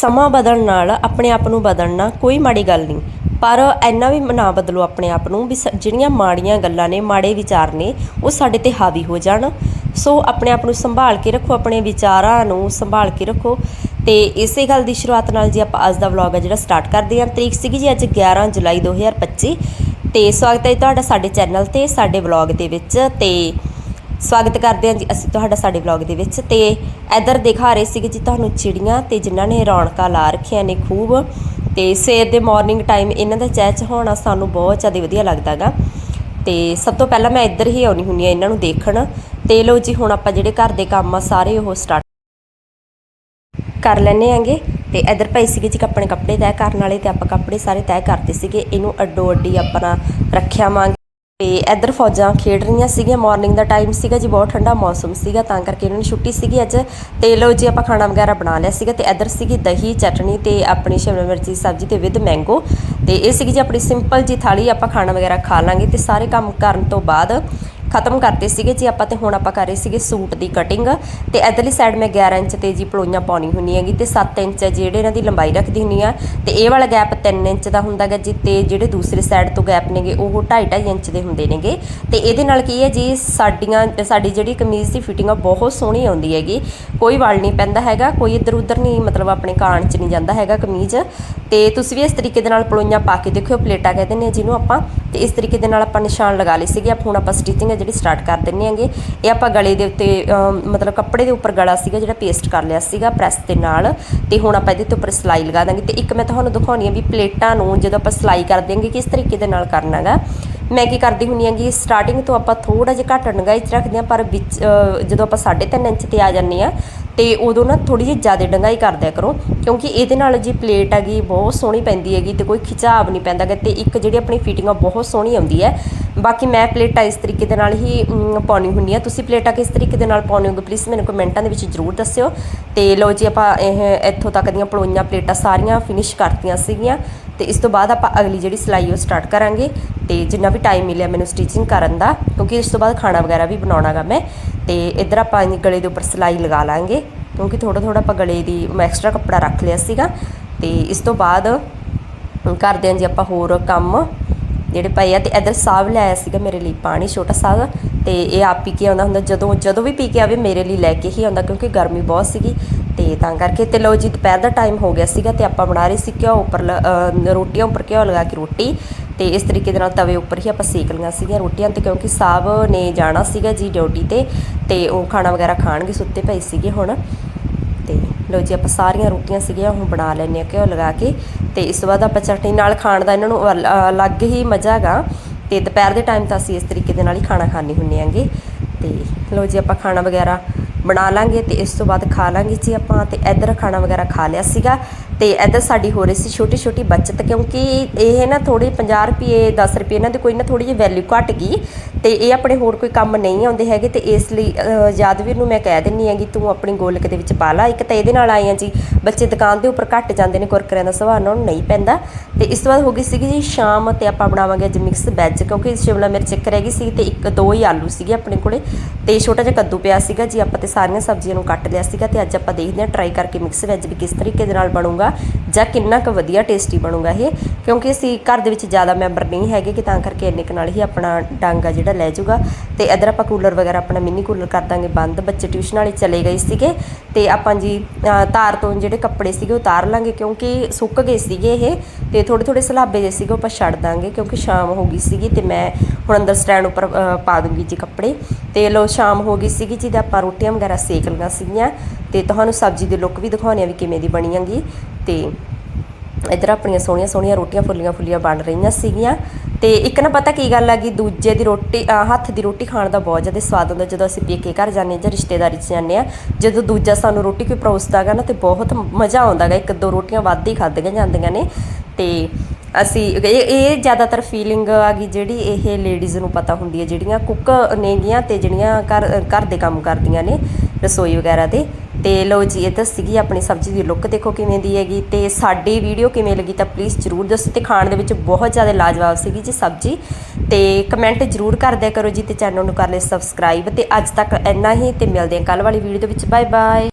ਸਮਾਂ ਬਦਲਣ ਨਾਲ ਆਪਣੇ ਆਪ ਨੂੰ ਬਦਲਣਾ ਕੋਈ ਮਾੜੀ ਗੱਲ ਨਹੀਂ। ਪਰ ਇੰਨਾ ਵੀ ਨਾ ਬਦਲੋ ਆਪਣੇ ਆਪ ਨੂੰ ਵੀ ਸ- ਜਿਹੜੀਆਂ ਮਾੜੀਆਂ ਗੱਲਾਂ ਨੇ, ਮਾੜੇ ਵਿਚਾਰ ਨੇ, ਉਹ ਸਾਡੇ ਤੇ ਹਾਵੀ ਹੋ ਜਾਣ। ਸੋ ਆਪਣੇ ਆਪ ਨੂੰ ਸੰਭਾਲ ਕੇ ਰੱਖੋ, ਆਪਣੇ ਵਿਚਾਰਾਂ ਨੂੰ ਸੰਭਾਲ ਕੇ ਰੱਖੋ। ਤੇ ਇਸੇ ਗੱਲ ਦੀ ਸ਼ੁਰੂਆਤ ਨਾਲ ਜੀ ਆਪਾਂ ਅੱਜ ਦਾ ਵਲੌਗ ਹੈ ਜਿਹੜਾ ਸਟਾਰਟ ਕਰਦੇ ਹਾਂ। ਤਰੀਕ ਸੀਗੀ ਜੀ ਅੱਜ 11 ਜੁਲਾਈ 2025 ਤੇ ਸਵਾਗਤ ਹੈ ਜੀ ਤੁਹਾਡਾ ਸਾਡੇ ਚੈਨਲ ਤੇ, ਸਾਡੇ ਵਲੌਗ ਦੇ ਵਿੱਚ। ਤੇ ਸਵਾਗਤ ਕਰਦੇ ਹਾਂ ਜੀ ਅਸੀਂ ਤੁਹਾਡਾ ਸਾਡੇ ਵਲੌਗ ਦੇ ਵਿੱਚ ਤੇ ਇੱਧਰ ਦਿਖਾ ਰਹੇ ਸੀਗੇ ਜੀ ਤੁਹਾਨੂੰ ਚਿੜੀਆਂ ਤੇ ਜਿਨ੍ਹਾਂ ਨੇ ਰੌਣਕਾਂ ਲਾ ਰੱਖੀਆਂ ਨੇ ਖੂਬ ਤੇ ਸਵੇਰ ਦੇ ਮਾਰਨਿੰਗ ਟਾਈਮ ਇਹਨਾਂ ਦਾ ਚਹਿਚ ਹੋਣਾ ਸਾਨੂੰ ਬਹੁਤ ਜ਼ਿਆਦਾ ਵਧੀਆ ਲੱਗਦਾਗਾ ਤੇ ਸਭ ਤੋਂ ਪਹਿਲਾਂ ਮੈਂ ਇੱਧਰ ਹੀ ਆਉਣੀ ਹੁੰਦੀ ਆ ਇਹਨਾਂ ਨੂੰ ਦੇਖਣ। ਤੇ ਲੋ ਜੀ ਹੁਣ ਆਪਾਂ ਜਿਹੜੇ ਘਰ ਦੇ ਕੰਮ ਆ ਸਾਰੇ ਉਹ ਸਟਾਰਟ ਕਰ ਲੈਨੇ ਆਂਗੇ ਤੇ ਇਧਰ ਪਈ ਸੀਗੇ ਜੀ ਆਪਣੇ ਕੱਪੜੇ ਤੈਅ ਕਰਨ ਵਾਲੇ ਤੇ ਆਪਾਂ ਕੱਪੜੇ ਸਾਰੇ ਤੈਅ ਕਰਦੇ ਸੀਗੇ। ਇਹਨੂੰ ਅੱਡੋ ਅੱਡੀ ਆਪਣਾ ਰੱਖਿਆ ਵਾਂਗੇ ਤੇ ਇੱਧਰ ਫੌਜਾਂ ਖੇਡ ਰਹੀਆਂ ਸੀਗੀਆਂ। ਮਾਰਨਿੰਗ ਦਾ ਟਾਈਮ ਸੀਗਾ ਜੀ, ਬਹੁਤ ਠੰਡਾ ਮੌਸਮ ਸੀਗਾ, ਤਾਂ ਕਰਕੇ ਇਹਨਾਂ ਨੂੰ ਛੁੱਟੀ ਸੀਗੀ ਅੱਜ। ਤੇ ਲੋ ਜੀ, ਆਪਾਂ ਖਾਣਾ ਵਗੈਰਾ ਬਣਾ ਲਿਆ ਸੀਗਾ ਤੇ ਇੱਧਰ ਸੀਗੀ ਦਹੀਂ ਚਟਣੀ ਤੇ ਆਪਣੀ ਸ਼ਿਮਲਾ ਮਿਰਚੀ ਸਬਜ਼ੀ ਤੇ ਵਿਦ ਮੈਂਗੋ ਤੇ ਇਹ ਸੀਗੀ ਜੀ ਆਪਣੀ ਸਿੰਪਲ ਜੀ ਥਾਲੀ, ਆਪਾਂ ਖਾਣਾ ਵਗੈਰਾ ਖਾ ਲਾਂਗੇ ਤੇ ਸਾਰੇ ਕੰਮ ਕਰਨ ਤੋਂ ਬਾਅਦ ਖਤਮ ਕਰਤੇ ਸੀਗੇ ਜੀ, ਆਪਾਂ ਤੇ ਹੁਣ ਆਪਾਂ ਕਰ ਰਹੇ ਸੀਗੇ ਸੂਟ ਦੀ ਕਟਿੰਗ ਤੇ ਇਧਰਲੀ ਸਾਈਡ ਮੈਂ 11 ਇੰਚ ਤੇ ਜੀ ਪਲੋਈਆਂ ਪਾਉਣੀ ਹੁੰਨੀ ਹੈਗੀ ਤੇ 7 ਇੰਚ ਹੈ ਜਿਹੜੇ ਇਹਨਾਂ ਦੀ ਲੰਬਾਈ ਰੱਖਦੀ ਹੁੰਨੀ ਆ ਤੇ ਇਹ ਵਾਲਾ ਗੈਪ 3 ਇੰਚ ਦਾ ਹੁੰਦਾਗਾ ਜੀ ਤੇ ਜਿਹੜੇ ਦੂਸਰੇ ਸਾਈਡ ਤੋਂ ਗੈਪ ਨੇਗੇ ਉਹ 2.5 2.5 ਇੰਚ ਦੇ ਹੁੰਦੇ ਨੇਗੇ ਤੇ ਇਹਦੇ ਨਾਲ ਕੀ ਹੈ ਜੀ, ਸਾਡੀਆਂ ਸਾਡੀ ਜਿਹੜੀ ਕਮੀਜ਼ ਦੀ ਫਿਟਿੰਗ ਆ ਬਹੁਤ ਸੋਹਣੀ ਆਉਂਦੀ ਹੈਗੀ, ਕੋਈ ਵਲ ਨਹੀਂ ਪੈਂਦਾ ਹੈਗਾ, ਕੋਈ ਇੱਧਰ ਉੱਧਰ ਨਹੀਂ ਮਤਲਬ ਆਪਣੇ ਕਾਣ 'ਚ ਨਹੀਂ ਜਾਂਦਾ ਹੈਗਾ ਕਮੀਜ਼ ਤੇ ਤੁਸੀਂ ਵੀ ਇਸ ਤਰੀਕੇ ਦੇ ਨਾਲ ਪਲੋਈਆਂ ਪਾ ਕੇ ਦੇਖਿਓ, ਪਲੇਟਾਂ ਕਹਿੰਦੇ ਨੇ ਜਿਹਨੂੰ ਆਪਾਂ, ਤੇ ਇਸ ਤਰੀਕੇ ਦੇ ਨਾਲ ਆਪਾਂ ਨਿਸ਼ਾਨ ਲਗਾ ਲਏ ਸੀਗੇ। ਆਪਾਂ ਹੁਣ ਆਪਾਂ ਸਟਿਚਿੰਗ ਹੈ ਜਿਹੜੀ ਸਟਾਰਟ ਕਰ ਦਿੰਨੇ ਆਂਗੇ। ਇਹ ਆਪਾਂ ਗਲੇ ਦੇ ਉੱਤੇ ਮਤਲਬ ਕੱਪੜੇ ਦੇ ਉੱਪਰ ਗਲਾ ਸੀਗਾ ਜਿਹੜਾ ਪੇਸਟ ਕਰ ਲਿਆ ਸੀਗਾ ਪ੍ਰੈਸ ਦੇ ਨਾਲ। ਤੇ ਹੁਣ ਆਪਾਂ ਇਹਦੇ ਤੇ ਉੱਪਰ ਸਿਲਾਈ ਲਗਾ ਦਾਂਗੇ। ਤੇ ਇੱਕ ਮੈਂ ਤੁਹਾਨੂੰ ਦਿਖਾਉਣੀ ਆ ਵੀ ਪਲੇਟਾਂ ਨੂੰ ਜਦੋਂ ਆਪਾਂ ਸਿਲਾਈ ਕਰ ਦਿਆਂਗੇ ਕਿਸ ਤਰੀਕੇ ਦੇ ਨਾਲ ਕਰਨਾਗਾ। ਮੈਂ ਕੀ ਕਰਦੀ ਹੁੰਨੀ ਕਿ ਸਟਾਰਟਿੰਗ ਤੋਂ ਆਪਾਂ ਥੋੜਾ ਜਿਹਾ ਘੱਟ ਡੰਗਾਈ ਚ ਰੱਖਦੇ ਆ, ਪਰ ਵਿੱਚ ਜਦੋਂ ਆਪਾਂ 3.5 ਇੰਚ ਤੇ ਆ ਜਾਂਦੇ ਆ ਤੇ ਉਦੋਂ ਨਾ ਥੋੜੀ ਜਿਹੀ ਜ਼ਿਆਦਾ ਡੰਗਾਈ ਕਰਦਿਆ ਕਰੋ, ਕਿਉਂਕਿ ਇਹਦੇ ਨਾਲ ਜੀ ਪਲੇਟ ਹੈਗੀ ਬਹੁਤ ਸੋਹਣੀ ਪੈਂਦੀ ਹੈਗੀ ਤੇ ਕੋਈ ਖਿਚਾਵ ਨਹੀਂ ਪੈਂਦਾ ਗਾ ਤੇ ਇੱਕ ਜਿਹੜੀ ਆਪਣੀ ਫਿਟਿੰਗ ਆ ਬਹੁਤ ਸੋਹਣੀ ਆਉਂਦੀ ਹੈ। ਬਾਕੀ ਮੈਂ ਪਲੇਟਾਂ ਇਸ ਤਰੀਕੇ ਦੇ ਨਾਲ ਹੀ ਪਾਉਣੀ ਹੁੰਦੀ ਆ ਤੁਸੀਂ ਪਲੇਟਾਂ ਕਿਸ ਤਰੀਕੇ ਦੇ ਨਾਲ ਪਾਉਣੇ ਹੋਗੇ ਪਲੀਜ਼ ਮੈਨੂੰ ਕਮੈਂਟਾਂ ਦੇ ਵਿੱਚ ਜਰੂਰ ਦੱਸਿਓ। ਤੇ ਲਓ ਜੀ ਆਪਾਂ ਇਹ ਇੱਥੋਂ ਤੱਕ ਦੀਆਂ ਪਲੋਈਆਂ ਪਲੇਟਾਂ ਸਾਰੀਆਂ ਫਿਨਿਸ਼ ਕਰਤੀਆਂ ਸੀਗੀਆਂ। ਤੇ ਇਸ ਤੋਂ ਬਾਅਦ ਆਪਾਂ ਅਗਲੀ ਜਿਹੜੀ ਸਿਲਾਈ ਉਹ ਸਟਾਰਟ ਕਰਾਂਗੇ ਤੇ ਜਿੰਨਾ ਵੀ ਟਾਈਮ ਮਿਲਿਆ ਮੈਨੂੰ ਸਟਿਚਿੰਗ ਕਰਨ ਦਾ, ਕਿਉਂਕਿ ਇਸ ਤੋਂ ਬਾਅਦ ਖਾਣਾ ਵਗੈਰਾ ਵੀ ਬਣਾਉਣਾਗਾ ਮੈਂ, ਤੇ ਇੱਧਰ ਆਪਾਂ ਗਲੇ ਦੇ ਉੱਪਰ ਸਿਲਾਈ ਲਗਾ ਲਾਂਗੇ, ਕਿਉਂਕਿ ਥੋੜਾ ਥੋੜਾ ਆਪਾਂ ਗਲੇ ਦੀ ਐਕਸਟਰਾ ਕੱਪੜਾ ਰੱਖ ਲਿਆ ਸੀਗਾ, ਤੇ ਇਸ ਤੋਂ ਬਾਅਦ ਕਰਦੇ ਹਾਂ ਜੀ ਆਪਾਂ ਹੋਰ ਕੰਮ ਜਿਹੜੇ ਪਏ ਆ, ਤੇ ਇਧਰ ਸਾਬ ਲਿਆਇਆ ਸੀਗਾ ਮੇਰੇ ਲਈ ਪਾਣੀ, ਛੋਟਾ ਸਾਗ ਤੇ ਇਹ ਆਪ ਪੀ ਕੇ ਆਉਂਦਾ ਹੁੰਦਾ, ਜਦੋਂ ਜਦੋਂ ਵੀ ਪੀ ਕੇ ਆਵੇ ਮੇਰੇ ਲਈ ਲੈ ਕੇ ਹੀ ਆਉਂਦਾ, ਕਿਉਂਕਿ ਗਰਮੀ ਬਹੁਤ ਸੀਗੀ ਤੇ ਤਾਂ ਕਰਕੇ ਤੇ ਲਓ ਜੀ, ਦੁਪਹਿਰ ਦਾ ਟਾਈਮ ਹੋ ਗਿਆ ਸੀਗਾ ਤੇ ਆਪਾਂ ਬਣਾ ਰਹੇ ਸੀ ਘਿਓ ਉੱਪਰ ਲ- ਰੋਟੀਆਂ ਉੱਪਰ ਘਿਓ ਲਗਾ ਕੇ ਰੋਟੀ ਤੇ ਇਸ ਤਰੀਕੇ ਦੇ ਨਾਲ ਤਵੇ ਉੱਪਰ ਹੀ ਆਪਾਂ ਸੇਕ ਲਈਆਂ ਸੀਗੀਆਂ ਰੋਟੀਆਂ ਤੇ ਕਿਉਂਕਿ ਸਾਹਿਬ ਨੇ ਜਾਣਾ ਸੀਗਾ ਜੀ ਡਿਊਟੀ ਤੇ ਤੇ ਉਹ ਖਾਣਾ ਵਗੈਰਾ ਖਾਣਗੇ ਸੁੱਤੇ ਪਏ ਸੀਗੇ ਹੁਣ। ਤੇ ਲਓ ਜੀ, ਆਪਾਂ ਸਾਰੀਆਂ ਰੋਟੀਆਂ ਸੀਗੀਆਂ, ਹੁਣ ਬਣਾ ਲੈਣੇ ਆ ਘਿਓ ਲਗਾ ਕੇ ਤੇ ਇਸ ਤੋਂ ਬਾਅਦ ਆਪਾਂ ਚਟਨੀ ਨਾਲ ਖਾਣ ਦਾ ਇਹਨਾਂ ਨੂੰ ਅਲ- ਅਲੱਗ ਹੀ ਮਜ਼ਾ ਹੈਗਾ। ਤੇ ਦੁਪਹਿਰ ਦੇ ਟਾਈਮ ਤਾਂ ਅਸੀਂ ਇਸ ਤਰੀਕੇ ਦੇ ਨਾਲ ਹੀ ਖਾਣਾ ਖਾਣੇ ਹੁੰਨੇ ਆਂਗੇ ਤੇ ਲਓ ਜੀ, ਆਪਾਂ ਖਾਣਾ ਵਗੈਰਾ ਬਣਾ ਲਾਂਗੇ ਤੇ ਇਸ ਤੋਂ ਬਾਅਦ ਖਾ ਲਾਂਗੇ ਜੀ ਆਪਾਂ ਤੇ ਇੱਧਰ ਖਾਣਾ ਵਗੈਰਾ ਖਾ ਲਿਆ ਸੀਗਾ ਤੇ ਇੱਧਰ ਸਾਡੀ ਹੋ ਰਹੀ ਸੀ ਛੋਟੀ ਛੋਟੀ ਬਚਤ ਕਿਉਂਕਿ ਇਹ ਨਾ ਥੋੜੀ 50 ਰੁਪਏ 10 ਰੁਪਏ ਇਹਨਾਂ ਦੀ ਕੋਈ ਨਾ ਥੋੜੀ ਜਿਹੀ ਵੈਲਿਊ ਘਟ ਗਈ ਤੇ ਇਹ ਆਪਣੇ ਹੋਰ ਕੋਈ ਕੰਮ ਨਹੀਂ ਆਉਂਦੇ ਹੈਗੇ ਤੇ ਇਸ ਲਈ ਯਾਦਵੀਰ ਨੂੰ ਮੈਂ ਕਹਿ ਦਿੰਨੀ ਹੈਗੀ, ਤੂੰ ਆਪਣੀ ਗੋਲਕ ਦੇ ਵਿੱਚ ਪਾ ਲਾ, ਇੱਕ ਤਾਂ ਇਹਦੇ ਨਾਲ ਆਏ ਆ ਜੀ ਬੱਚੇ ਦੁਕਾਨ ਦੇ ਉੱਪਰ ਘੱਟ ਜਾਂਦੇ ਨੇ, ਕੁਰਕਰਿਆਂ ਦਾ ਸੁਭਾਅ ਉਹਨਾਂ ਨੂੰ ਨਹੀਂ ਪੈਂਦਾ। ਤੇ ਇਸ ਤੋਂ ਬਾਅਦ ਹੋ ਗਈ ਸੀਗੀ ਜੀ ਸ਼ਾਮ ਤੇ ਆਪਾਂ ਬਣਾਵਾਂਗੇ ਅੱਜ ਮਿਕਸ ਵੈਜ ਕਿਉਂਕਿ ਸ਼ਿਮਲਾ ਮਿਰਚ ਇੱਕ ਰਹਿ ਗਈ ਸੀ ਤੇ ਇੱਕ ਦੋ ਹੀ ਆਲੂ ਸੀਗੇ ਆਪਣੇ ਕੋਲੇ। ਤੇ ਛੋਟਾ ਜਿਹਾ ਕੱਦੂ ਪਿਆ ਸੀਗਾ ਜੀ, ਆਪਾਂ ਤੇ ਸਾਰੀਆਂ ਸਬਜ਼ੀਆਂ ਨੂੰ ਕੱਟ ਲਿਆ ਸੀਗਾ ਤੇ ਅੱਜ ਆਪਾਂ ਦੇਖਦੇ ਹਾਂ ਟਰਾਈ ਕਰਕੇ ਮਿਕਸ ਵੈਜ ਵੀ ਕਿਸ ਤਰੀਕੇ ਦੇ ਨਾਲ ਬਣੂਗਾ। ਜਾਂ ਕਿੰਨਾ ਕੁ ਵਧੀਆ ਟੇਸਟੀ ਬਣੂਗਾ ਇਹ, ਕਿਉਂਕਿ ਅਸੀਂ ਘਰ ਦੇ ਵਿੱਚ ਜ਼ਿਆਦਾ ਮੈਂਬਰ ਨਹੀਂ ਹੈਗੇ ਕਿ ਤਾਂ ਕਰਕੇ ਇੰਨੇ ਕੁ ਨਾਲ ਹੀ ਆਪਣਾ ਡਾਂਗਾ ਜਿਹੜਾ ਲੈ ਜਾਊਗਾ। ਤੇ ਇਧਰ ਆਪਾਂ ਕੂਲਰ ਵਗੈਰਾ ਆਪਣਾ ਮਿੰਨੀ ਕੂਲਰ ਕਰ ਦਾਂਗੇ ਬੰਦ, ਬੱਚੇ ਟਿਊਸ਼ਨ ਵਾਲੇ ਚਲੇ ਗਏ ਸੀਗੇ। ਤੇ ਆਪਾਂ ਜੀ ਤਾਰ ਤੋਂ ਜਿਹੜੇ ਕੱਪੜੇ ਸੀਗੇ ਉਹ ਉਤਾਰ ਲਾਂਗੇ ਕਿਉਂਕਿ ਸੁੱਕ ਗਏ ਸੀਗੇ ਇਹ। ਤੇ ਥੋੜੇ ਥੋੜੇ ਸਲਾਬੇ ਜੇ ਸੀਗੇ ਉਹ ਆਪਾਂ ਛੱਡ ਦਾਂਗੇ ਕਿਉਂਕਿ ਸ਼ਾਮ ਹੋ ਗਈ ਸੀਗੀ ਤੇ ਮੈਂ ਹੁਣ ਅੰਦਰ ਸਟੈਂਡ ਉੱਪਰ ਪਾ ਦੂੰਗੀ ਜੀ ਕੱਪੜੇ। ਤੇ ਲੋ ਸ਼ਾਮ ਹੋ ਗਈ ਸੀਗੀ ਜੀ ਤੇ ਆਪਾਂ ਰੋਟੀਆਂ ਵਗੈਰਾ ਸੇਕ ਲਈਆਂ ਸੀਗੀਆਂ। ਤੇ ਤੁਹਾਨੂੰ ਸਬਜ਼ੀ ਦੀ ਲੁੱਕ ਵੀ ਦਿਖਾਉਣੀ ਆ ਵੀ ਕਿਵੇਂ ਦੀ ਬਣੀ ਹੈਗੀ। ਤੇ ਇੱਧਰ ਆਪਣੀਆਂ ਸੋਹਣੀਆਂ ਸੋਹਣੀਆਂ ਰੋਟੀਆਂ ਫੁੱਲੀਆਂ ਫੁੱਲੀਆਂ ਬਣ ਰਹੀਆਂ ਸੀਗੀਆਂ। ਤੇ ਇੱਕ ਨਾ ਪਤਾ ਕੀ ਗੱਲ ਆ ਕਿ ਦੂਜੇ ਦੀ ਰੋਟੀ ਹੱਥ ਦੀ ਰੋਟੀ ਖਾਣ ਦਾ ਬਹੁਤ ਜ਼ਿਆਦਾ ਸਵਾਦ ਹੁੰਦਾ ਜਦੋਂ ਅਸੀਂ ਪੇਕੇ ਘਰ ਜਾਂਦੇ ਹਾਂ ਜਾਂ ਰਿਸ਼ਤੇਦਾਰੀ 'ਚ ਜਾਂਦੇ ਆ ਜਦੋਂ ਦੂਜਾ ਸਾਨੂੰ ਰੋਟੀ ਕੋਈ ਪਰੋਸਦਾ ਗਾ ਨਾ ਤੇ ਬਹੁਤ ਮਜ਼ਾ ਆਉਂਦਾ ਗਾ ਇੱਕ ਦੋ ਰੋਟੀਆਂ ਵੱਧ ਹੀ ਖਾਧੀਆਂ ਜਾਂਦੀਆਂ ਨੇ। ਤੇ ਅਸੀਂ ਇਹ ਇਹ ਜ਼ਿਆਦਾਤਰ ਫੀਲਿੰਗ ਆ ਗਈ ਜਿਹੜੀ ਇਹ ਲੇਡੀਜ਼ ਨੂੰ ਪਤਾ ਹੁੰਦੀ ਹੈ, ਜਿਹੜੀਆਂ ਕੁੱਕ ਨੇਗੀਆਂ ਤੇ ਜਿਹੜੀਆਂ ਘਰ ਘਰ ਦੇ ਕੰਮ ਕਰਦੀਆਂ ਨੇ। ਰਸੋਈ ਵਗੈਰਾ ਦੇ। ਤੇ ਲਓ ਜੀ ਇਹ ਤਾਂ ਸੀਗੀ ਆਪਣੀ ਸਬਜ਼ੀ ਦੀ ਲੁੱਕ ਦੇਖੋ ਕਿਵੇਂ ਦੀ ਹੈਗੀ। ਤੇ ਸਾਡੀ ਵੀਡੀਓ ਕਿਵੇਂ ਲੱਗੀ ਤਾਂ ਪਲੀਜ਼ ਜਰੂਰ ਦੱਸੋ ਤੇ ਖਾਣ ਦੇ ਵਿੱਚ ਬਹੁਤ ਜ਼ਿਆਦਾ ਲਾਜਵਾਬ ਸੀਗੀ ਜੀ ਸਬਜ਼ੀ। ਤੇ ਕਮੈਂਟ ਜਰੂਰ ਕਰਦਿਆ ਕਰੋ ਜੀ ਤੇ ਚੈਨਲ ਨੂੰ ਕਰ ਲਿਓ ਸਬਸਕ੍ਰਾਈਬ ਤੇ ਅੱਜ ਤੱਕ ਇੰਨਾ ਹੀ ਤੇ ਮਿਲਦੇ ਹਾਂ ਕੱਲ ਵਾਲੀ ਵੀਡੀਓ ਦੇ ਵਿੱਚ। Bye bye